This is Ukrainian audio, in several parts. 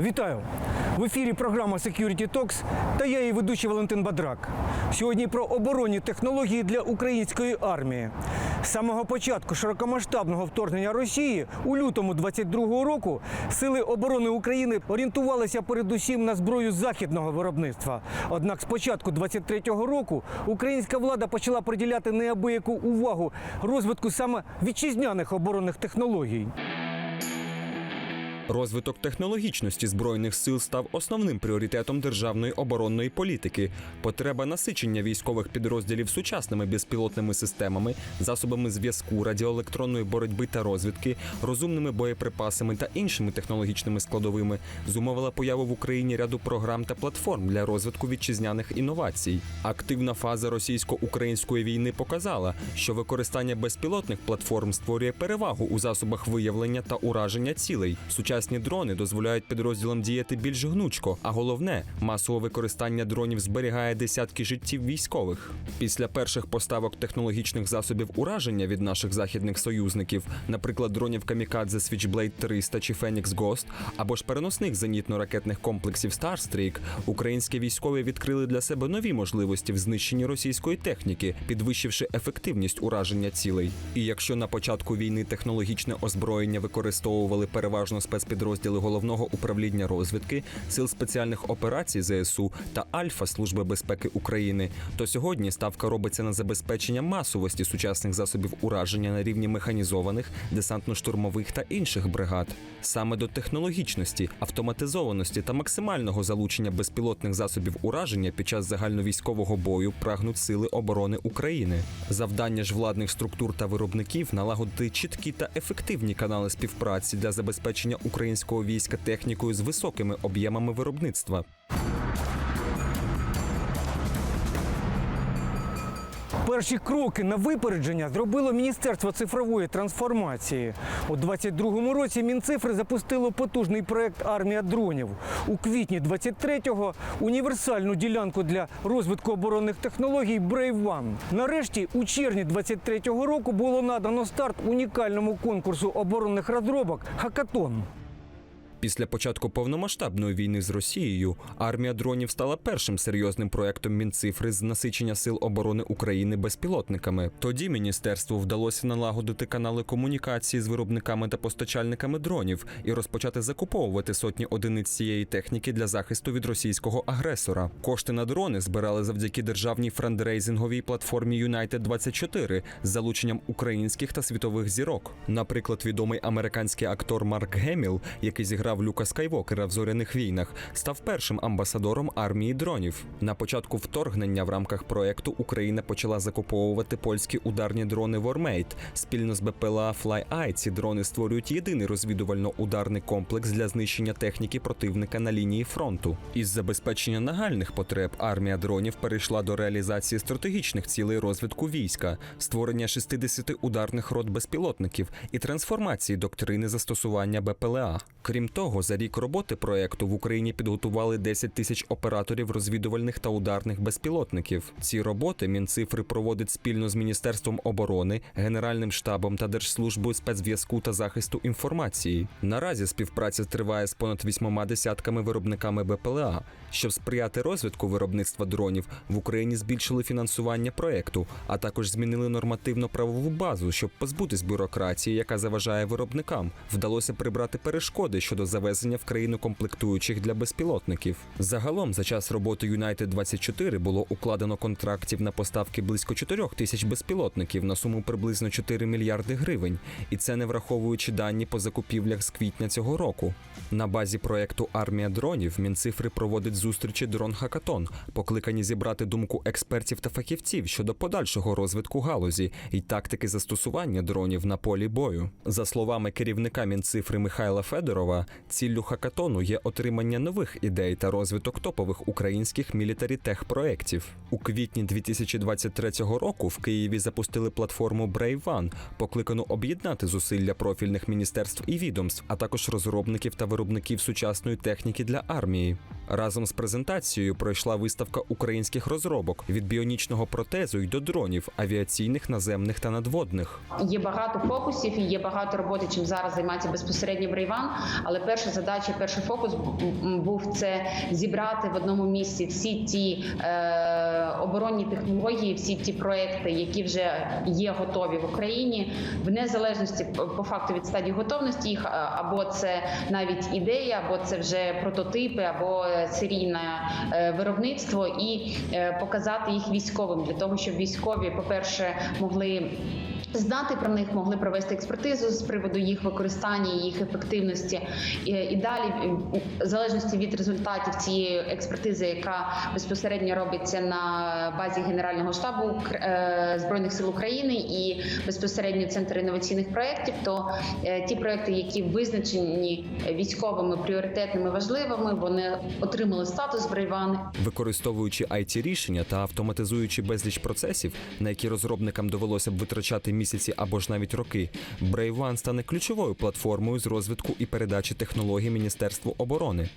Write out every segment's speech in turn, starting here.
Вітаю! В ефірі програма Security Talks та я її ведучий Валентин Бадрак. Сьогодні про оборонні технології для української армії. З самого початку широкомасштабного вторгнення Росії у лютому 22-го року сили оборони України орієнтувалися передусім на зброю західного виробництва. Однак з початку 23-го року українська влада почала приділяти неабияку увагу розвитку саме вітчизняних оборонних технологій. Розвиток технологічності збройних сил став основним пріоритетом державної оборонної політики. Потреба насичення військових підрозділів сучасними безпілотними системами, засобами зв'язку, радіоелектронної боротьби та розвідки, розумними боєприпасами та іншими технологічними складовими зумовила появу в Україні ряду програм та платформ для розвитку вітчизняних інновацій. Активна фаза російсько-української війни показала, що використання безпілотних платформ створює перевагу у засобах виявлення та ураження цілей. Сучасні дрони дозволяють підрозділам діяти більш гнучко, а головне, масове використання дронів зберігає десятки життів військових. Після перших поставок технологічних засобів ураження від наших західних союзників, наприклад, дронів Камікадзе Switchblade 300 чи Phoenix Ghost, або ж переносних зенітно-ракетних комплексів Starstreak, українські військові відкрили для себе нові можливості в знищенні російської техніки, підвищивши ефективність ураження цілей. І якщо на початку війни технологічне озброєння використовували переважно спецпідрозділи головного управління розвідки, сил спеціальних операцій ЗСУ та Альфа Служби безпеки України, то сьогодні ставка робиться на забезпечення масовості сучасних засобів ураження на рівні механізованих, десантно-штурмових та інших бригад. Саме до технологічності, автоматизованості та максимального залучення безпілотних засобів ураження під час загальновійськового бою прагнуть сили оборони України. Завдання ж владних структур та виробників налагодити чіткі та ефективні канали співпраці для забезпечення українського війська технікою з високими об'ємами виробництва. Перші кроки на випередження зробило Міністерство цифрової трансформації. У 22-му році Мінцифри запустило потужний проект Армія дронів. У квітні 23-го універсальну ділянку для розвитку оборонних технологій Brave One. Нарешті, у червні 23-го року було надано старт унікальному конкурсу оборонних розробок Хакатон. Після початку повномасштабної війни з Росією армія дронів стала першим серйозним проектом Мінцифри з насичення сил оборони України безпілотниками. Тоді міністерству вдалося налагодити канали комунікації з виробниками та постачальниками дронів і розпочати закуповувати сотні одиниць цієї техніки для захисту від російського агресора. Кошти на дрони збирали завдяки державній франдрейзинговій платформі United 24 з залученням українських та світових зірок. Наприклад, відомий американський актор Марк Геміл, який зіграв Люка Скайвокера в зоряних війнах, став першим амбасадором армії дронів. На початку вторгнення в рамках проекту Україна почала закуповувати польські ударні дрони Вормейт. Спільно з БПЛА Fly-Eye ці дрони створюють єдиний розвідувально-ударний комплекс для знищення техніки противника на лінії фронту. Із забезпечення нагальних потреб армія дронів перейшла до реалізації стратегічних цілей розвитку війська, створення 60 ударних рот безпілотників і трансформації доктрини застосування БПЛА. Крім того, за рік роботи проекту в Україні підготували 10 тисяч операторів розвідувальних та ударних безпілотників. Ці роботи Мінцифри проводить спільно з Міністерством оборони, Генеральним штабом та Держслужбою спецзв'язку та захисту інформації. Наразі співпраця триває з понад вісьмома десятками виробниками БПЛА. Щоб сприяти розвитку виробництва дронів, в Україні збільшили фінансування проекту, а також змінили нормативно-правову базу, щоб позбутись бюрократії, яка заважає виробникам. Вдалося прибрати перешкоди щодо завезення в країну комплектуючих для безпілотників. Загалом за час роботи United 24 було укладено контрактів на поставки близько 4 тисяч безпілотників на суму приблизно 4 мільярди гривень, і це не враховуючи дані по закупівлях з квітня цього року. На базі проекту Армія дронів Мінцифри проводить зустрічі дрон Хакатон, покликані зібрати думку експертів та фахівців щодо подальшого розвитку галузі і тактики застосування дронів на полі бою. За словами керівника Мінцифри Михайла Федорова, ціллю хакатону є отримання нових ідей та розвиток топових українських мілітарі-тех проєктів. У квітні 2023 року в Києві запустили платформу Brave One, покликану об'єднати зусилля профільних міністерств і відомств, а також розробників та виробників сучасної техніки для армії. Разом з презентацією пройшла виставка українських розробок від біонічного протезу й до дронів авіаційних, наземних та надводних. Є багато фокусів і є багато роботи, чим зараз займається безпосередньо Брейван. Але перша задача, перший фокус був це зібрати в одному місці всі ті е, оборонні технології, всі ті проекти, які вже є готові в Україні, в незалежності по по факту від стадії готовності їх, або це навіть ідея, або це вже прототипи, або е, серійне е, виробництво, і е, показати їх військовим для того, щоб військові, по-перше, могли. Знати про них могли провести експертизу з приводу їх використання, їх ефективності, і, далі, в залежності від результатів цієї експертизи, яка безпосередньо робиться на базі Генерального штабу е, збройних сил України і безпосередньо Центр інноваційних проєктів, то е, ті проекти, які визначені військовими пріоритетними важливими, вони отримали статус Брейван Використовуючи it рішення та автоматизуючи безліч процесів, на які розробникам довелося б витрачати місяці або ж навіть роки, Брейван стане ключовою платформою з розвитку і передачі технологій Міністерству оборони.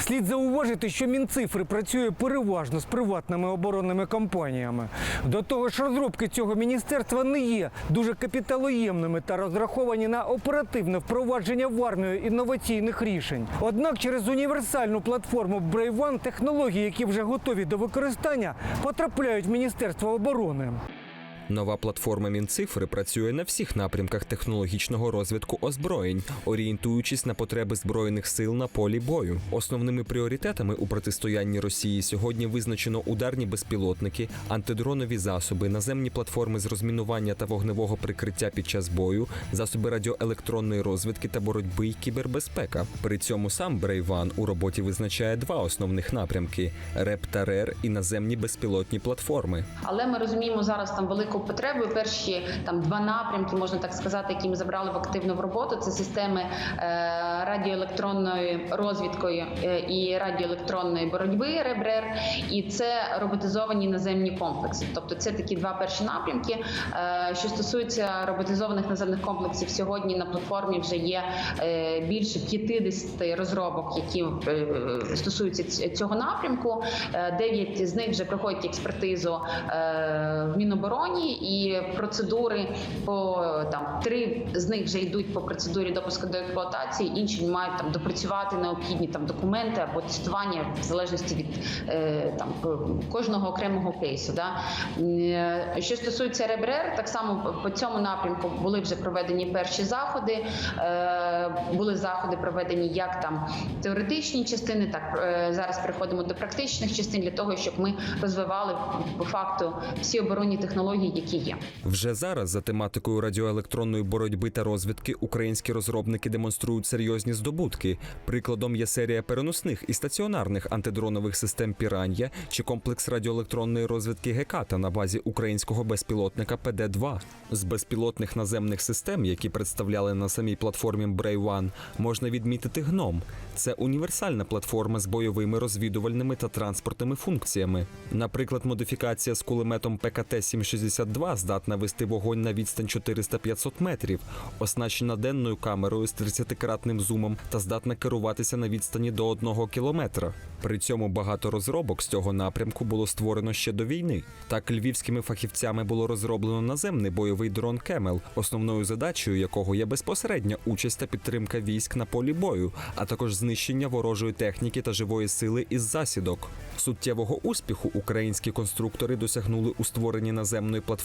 Слід зауважити, що Мінцифри працює переважно з приватними оборонними компаніями. До того ж, розробки цього міністерства не є дуже капіталоємними та розраховані на оперативне впровадження в армію інноваційних рішень. Однак через універсальну платформу One технології, які вже готові до використання, потрапляють в Міністерство оборони. Нова платформа Мінцифри працює на всіх напрямках технологічного розвитку озброєнь, орієнтуючись на потреби збройних сил на полі бою. Основними пріоритетами у протистоянні Росії сьогодні визначено ударні безпілотники, антидронові засоби, наземні платформи з розмінування та вогневого прикриття під час бою, засоби радіоелектронної розвідки та боротьби й кібербезпека. При цьому сам Брейван у роботі визначає два основних напрямки: РЕП та РЕР і наземні безпілотні платформи. Але ми розуміємо зараз там велику потребу. І Перші там два напрямки, можна так сказати, які ми забрали в активну в роботу. Це системи е, радіоелектронної розвідкою е, і радіоелектронної боротьби РЕБРЕР, і це роботизовані наземні комплекси. Тобто, це такі два перші напрямки. Е, що стосується роботизованих наземних комплексів, сьогодні на платформі вже є більше 50 розробок, які стосуються цього напрямку. Дев'ять з них вже проходять експертизу в Мінобороні і процедури по там три з них вже йдуть по процедурі допуску до експлуатації. Інші мають там допрацювати необхідні там документи або тестування в залежності від е, там кожного окремого кейсу. Да? Е, Що стосується РЕБРЕР, так само по- цьому напрямку були вже проведені перші заходи. Е, Були заходи проведені як там теоретичні частини, так зараз переходимо до практичних частин для того, щоб ми розвивали по факту всі оборонні технології, які є. Вже зараз за тематикою радіоелектронної боротьби та розвідки українські розробники демонструють серйозні здобутки. Прикладом є серія переносних і стаціонарних антидронових систем Піран'я чи комплекс радіоелектронної розвідки Геката на базі українського безпілотника ПД-2. З безпілотних наземних систем, які представляли на самій платформі One, можна відмітити гном. Це універсальна платформа з бойовими розвідувальними та транспортними функціями. Наприклад, модифікація з кулеметом ПКТ-762 здатна вести вогонь на відстань 400-500 метрів, оснащена денною камерою з 30-кратним зумом та здатна керуватися на відстані до 1 кілометра. При цьому багато розробок з цього напрямку було створено ще до війни. Так, львівськими фахівцями було розроблено наземний бойовий дрон Кемел, основною задачею якого є безпосередня участь та підтримка військ на полі бою, а також знищення ворожої техніки та живої сили із засідок. Суттєвого успіху українські конструктори досягнули у створенні наземної платформи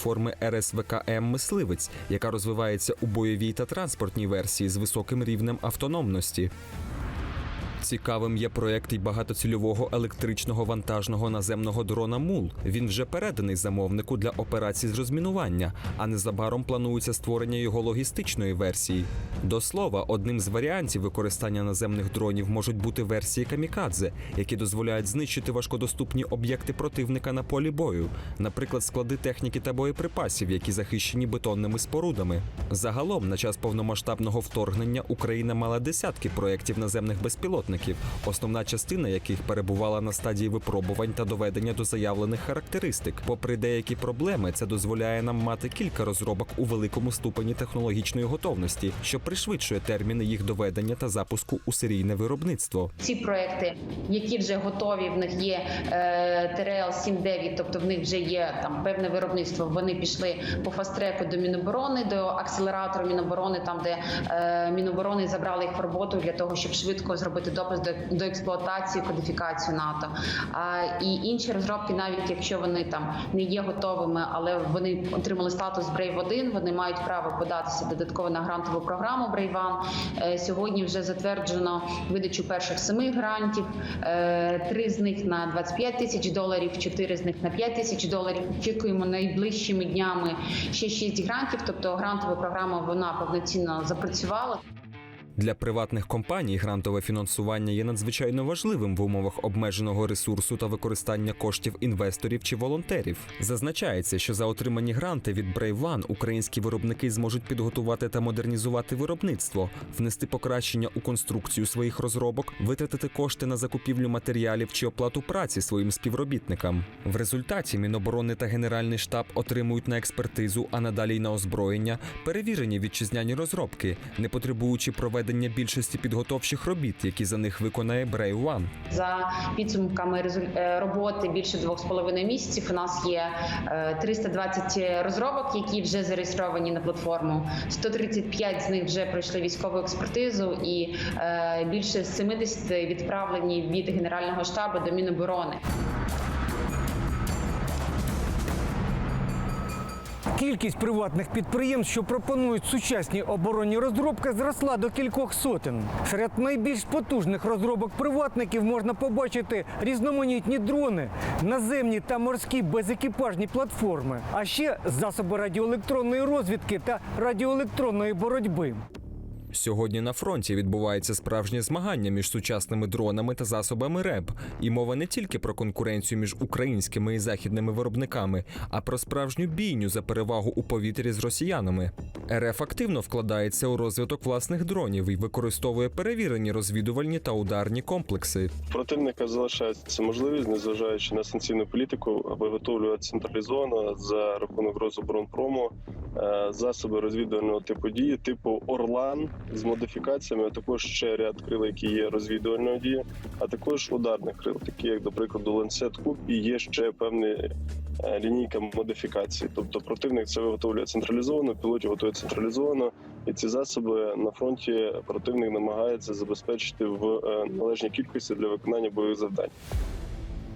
РСВКМ Мисливець, яка розвивається у бойовій та транспортній версії з високим рівнем автономності. Цікавим є проект й багатоцільового електричного вантажного наземного дрона МУЛ. Він вже переданий замовнику для операцій з розмінування, а незабаром планується створення його логістичної версії. До слова, одним з варіантів використання наземних дронів можуть бути версії камікадзе, які дозволяють знищити важкодоступні об'єкти противника на полі бою, наприклад, склади техніки та боєприпасів, які захищені бетонними спорудами. Загалом, на час повномасштабного вторгнення Україна мала десятки проєктів наземних безпілотників. Безпілотників, основна частина яких перебувала на стадії випробувань та доведення до заявлених характеристик. Попри деякі проблеми, це дозволяє нам мати кілька розробок у великому ступені технологічної готовності, що пришвидшує терміни їх доведення та запуску у серійне виробництво. Ці проекти, які вже готові, в них є е, ТРЛ 7-9, тобто в них вже є там певне виробництво. Вони пішли по фасттреку до Міноборони, до акселератору Міноборони, там де е, Міноборони забрали їх в роботу для того, щоб швидко зробити допис до, до експлуатації, кодифікацію НАТО. А і інші розробки, навіть якщо вони там не є готовими, але вони отримали статус Brave 1, вони мають право податися додатково на грантову програму. Е, Сьогодні вже затверджено видачу перших семи грантів, е, три з них на 25 тисяч доларів, чотири з них на 5 тисяч доларів. Очікуємо найближчими днями ще шість грантів. Тобто грантова програма вона повноцінно запрацювала. Для приватних компаній грантове фінансування є надзвичайно важливим в умовах обмеженого ресурсу та використання коштів інвесторів чи волонтерів. Зазначається, що за отримані гранти від One українські виробники зможуть підготувати та модернізувати виробництво, внести покращення у конструкцію своїх розробок, витратити кошти на закупівлю матеріалів чи оплату праці своїм співробітникам. В результаті Міноборони та Генеральний штаб отримують на експертизу, а надалі й на озброєння перевірені вітчизняні розробки, не потребуючи проведення більшості підготовчих робіт, які за них виконає Brave One. За підсумками е, роботи більше двох з половиною місяців. У нас є е, 320 розробок, які вже зареєстровані на платформу. 135 з них вже пройшли військову експертизу, і е, більше 70 відправлені від генерального штабу до Міноборони. Кількість приватних підприємств, що пропонують сучасні оборонні розробки, зросла до кількох сотень. Серед найбільш потужних розробок приватників можна побачити різноманітні дрони, наземні та морські безекіпажні платформи, а ще засоби радіоелектронної розвідки та радіоелектронної боротьби. Сьогодні на фронті відбувається справжнє змагання між сучасними дронами та засобами РЕБ. І мова не тільки про конкуренцію між українськими і західними виробниками, а про справжню бійню за перевагу у повітрі з росіянами. РФ активно вкладається у розвиток власних дронів і використовує перевірені розвідувальні та ударні комплекси. Противника залишається можливість, незважаючи на санкційну політику, виготовлювати централізовано за рахунок Розоборонпрому е, засоби розвідувального типу дії, типу Орлан з модифікаціями, а також ще ряд крил, які є розвідувальної дії, а також ударних крил, такі як, до прикладу, ланцет Куб, і є ще певна е, лінійка модифікацій. Тобто противник це виготовлює централізовано, пілотів готує централізовано, і ці засоби на фронті противник намагається забезпечити в е, належній кількості для виконання бойових завдань.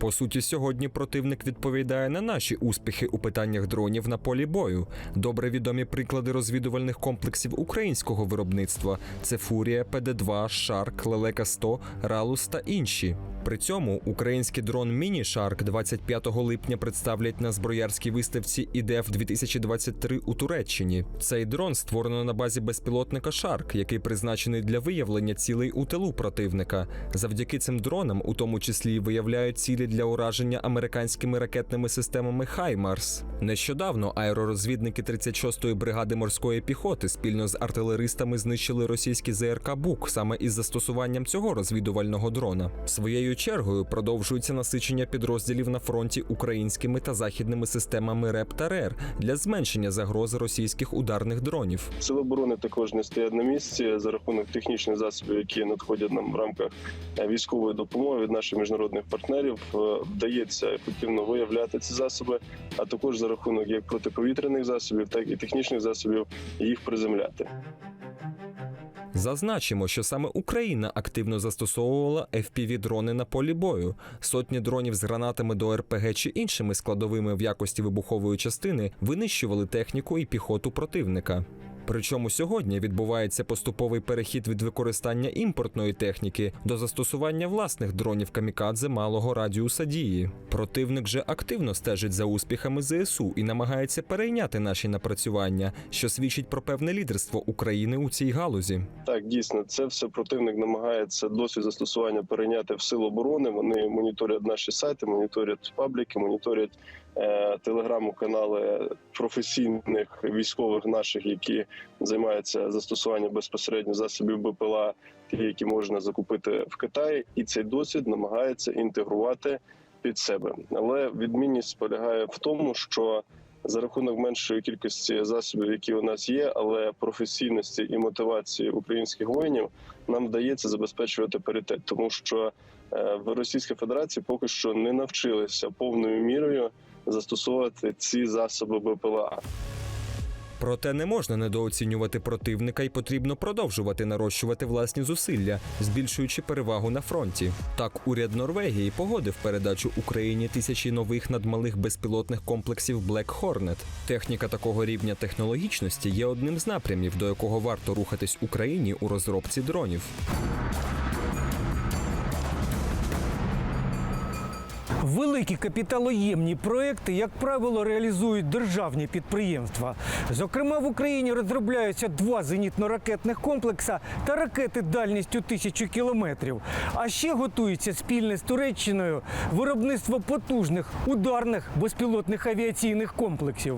По суті, сьогодні противник відповідає на наші успіхи у питаннях дронів на полі бою. Добре відомі приклади розвідувальних комплексів українського виробництва: це Фурія, ПД-2, Шарк, Лелека 100, Ралус та інші. При цьому український дрон Міні Шарк 25 липня представлять на зброярській виставці ІДЕФ 2023 у Туреччині. Цей дрон створено на базі безпілотника Шарк, який призначений для виявлення цілей у тилу противника. Завдяки цим дронам, у тому числі, виявляють цілі для ураження американськими ракетними системами Хаймарс. Нещодавно аеророзвідники 36-ї бригади морської піхоти спільно з артилеристами знищили російський ЗРК Бук саме із застосуванням цього розвідувального дрона. Своєю чергою продовжується насичення підрозділів на фронті українськими та західними системами РЕП та РЕР для зменшення загрози російських ударних дронів. Сили оборони також не стоять на місці за рахунок технічних засобів, які надходять нам в рамках військової допомоги від наших міжнародних партнерів. Вдається ефективно виявляти ці засоби, а також за рахунок як протиповітряних засобів, так і технічних засобів їх приземляти. Зазначимо, що саме Україна активно застосовувала FPV-дрони на полі бою. Сотні дронів з гранатами до РПГ чи іншими складовими в якості вибухової частини винищували техніку і піхоту противника. Причому сьогодні відбувається поступовий перехід від використання імпортної техніки до застосування власних дронів камікадзе малого радіуса дії. Противник же активно стежить за успіхами ЗСУ і намагається перейняти наші напрацювання, що свідчить про певне лідерство України у цій галузі. Так, дійсно, це все противник намагається досвід застосування перейняти в силу оборони. Вони моніторять наші сайти, моніторять пабліки, моніторять телеграм-канали професійних військових наших, які займаються застосуванням безпосередньо засобів БПЛА, ті, які можна закупити в Китаї, і цей досвід намагається інтегрувати під себе. Але відмінність полягає в тому, що за рахунок меншої кількості засобів, які у нас є, але професійності і мотивації українських воїнів нам вдається забезпечувати паритет, тому що е, в Російській Федерації поки що не навчилися повною мірою застосовувати ці засоби БПЛА. Проте не можна недооцінювати противника і потрібно продовжувати нарощувати власні зусилля, збільшуючи перевагу на фронті. Так, уряд Норвегії погодив передачу Україні тисячі нових надмалих безпілотних комплексів Black Hornet. Техніка такого рівня технологічності є одним з напрямів, до якого варто рухатись Україні у розробці дронів. Великі капіталоємні проекти, як правило, реалізують державні підприємства. Зокрема, в Україні розробляються два зенітно-ракетних комплекса та ракети дальністю тисячу кілометрів. А ще готується спільне з Туреччиною виробництво потужних ударних безпілотних авіаційних комплексів.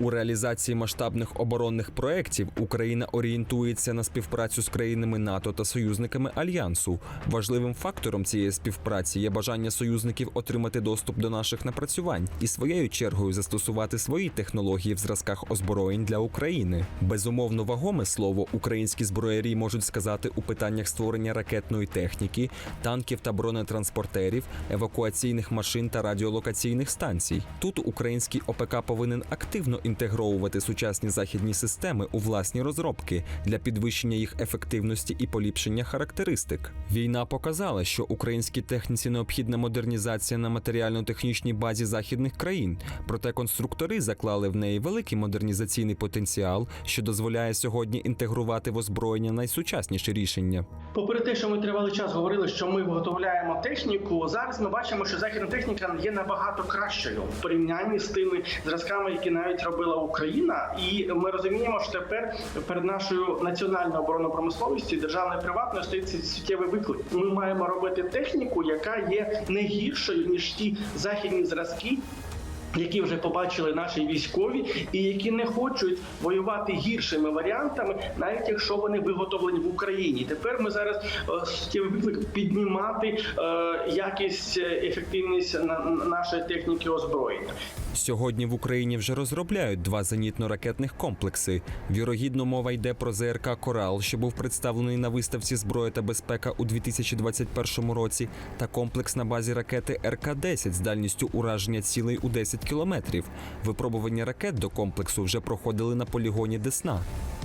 У реалізації масштабних оборонних проєктів Україна орієнтується на співпрацю з країнами НАТО та союзниками альянсу. Важливим фактором цієї співпраці є бажання союзників отримати доступ до наших напрацювань і своєю чергою застосувати свої технології в зразках озброєнь для України. Безумовно, вагоме слово українські зброярі можуть сказати у питаннях створення ракетної техніки, танків та бронетранспортерів, евакуаційних машин та радіолокаційних станцій. Тут український ОПК повинен активно інтегровувати сучасні західні системи у власні розробки для підвищення їх ефективності і поліпшення характеристик. Війна показала, що українській техніці необхідна модернізація на матеріально-технічній базі західних країн. Проте конструктори заклали в неї великий модернізаційний потенціал, що дозволяє сьогодні інтегрувати в озброєння найсучасніші рішення. Попри те, що ми тривалий час говорили, що ми виготовляємо техніку, зараз ми бачимо, що західна техніка є набагато кращою в порівнянні з тими зразками, які навіть робила Україна, і ми розуміємо, що тепер перед нашою національною оборонною промисловістю державною приватною стоїть суттєвий виклик. Ми маємо робити техніку, яка є не гіршою ніж ті західні зразки, які вже побачили наші військові, і які не хочуть воювати гіршими варіантами, навіть якщо вони виготовлені в Україні. Тепер ми зараз е, суттєвий виклик піднімати е, якість, е, ефективність на- нашої техніки озброєння. Сьогодні в Україні вже розробляють два зенітно-ракетних комплекси. Вірогідно, мова йде про ЗРК Корал, що був представлений на виставці зброя та безпека у 2021 році, та комплекс на базі ракети РК-10 з дальністю ураження цілей у 10 кілометрів. Випробування ракет до комплексу вже проходили на полігоні Десна.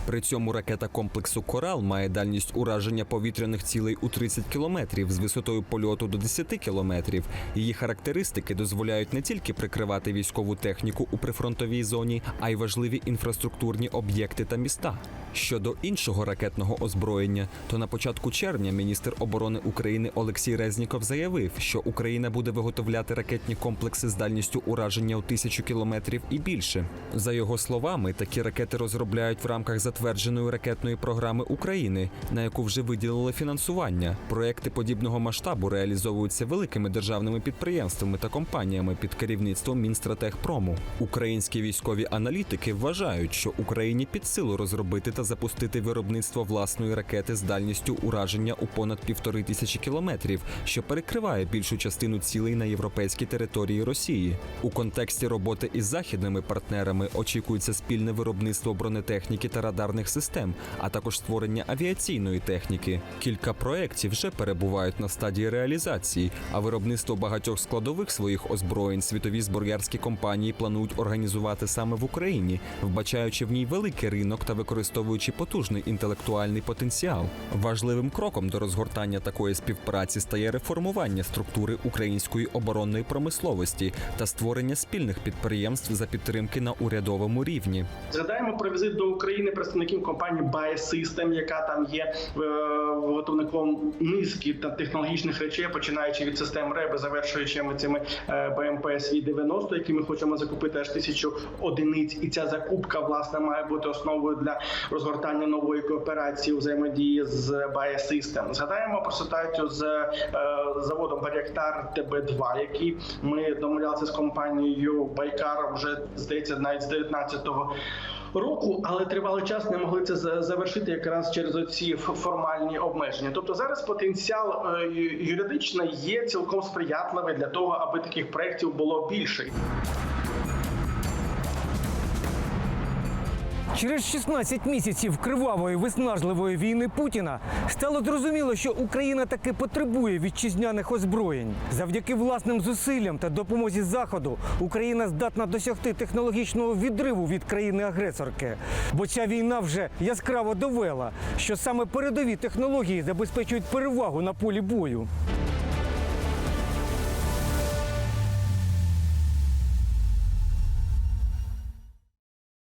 При цьому ракета комплексу Корал має дальність ураження повітряних цілей у 30 кілометрів з висотою польоту до 10 кілометрів. Її характеристики дозволяють не тільки прикривати військову техніку у прифронтовій зоні, а й важливі інфраструктурні об'єкти та міста. Щодо іншого ракетного озброєння, то на початку червня міністр оборони України Олексій Резніков заявив, що Україна буде виготовляти ракетні комплекси з дальністю ураження у тисячу кілометрів і більше. За його словами, такі ракети розробляють в рамках затвердженої ракетної програми України, на яку вже виділили фінансування. Проекти подібного масштабу реалізовуються великими державними підприємствами та компаніями під керівництвом Мінстратегпрому. Українські військові аналітики вважають, що Україні під силу розробити та запустити виробництво власної ракети з дальністю ураження у понад півтори тисячі кілометрів, що перекриває більшу частину цілей на європейській території Росії. У контексті роботи із західними партнерами очікується спільне виробництво бронетехніки та радарних систем, а також створення авіаційної техніки. Кілька проєктів вже перебувають на стадії реалізації, а виробництво багатьох складових своїх озброєнь світові зброярські компанії планують організувати саме в Україні, вбачаючи в ній великий ринок та використовуючи потужний інтелектуальний потенціал. Важливим кроком до розгортання такої співпраці стає реформування структури української оборонної промисловості та створення спільних підприємств за підтримки на урядовому рівні. Згадаємо про візит до України представників компанії Biosystem, яка там є е, виготовником низки та технологічних речей, починаючи від систем РЕБ, завершуючи цими е, БМП СВІ-90, які ми хочемо закупити аж тисячу одиниць. І ця закупка власне має бути основою для розробки розгортання нової кооперації у взаємодії з Biosystem. Згадаємо про ситуацію з е, заводом Баряктар ТБ2, який ми домовлялися з компанією Байкар вже здається навіть з 19-го року, але тривалий час не могли це завершити якраз через оці формальні обмеження. Тобто зараз потенціал е, ю- є цілком сприятливий для того, аби таких проєктів було більше. Через 16 місяців кривавої виснажливої війни Путіна стало зрозуміло, що Україна таки потребує вітчизняних озброєнь. Завдяки власним зусиллям та допомозі Заходу Україна здатна досягти технологічного відриву від країни-агресорки. Бо ця війна вже яскраво довела, що саме передові технології забезпечують перевагу на полі бою.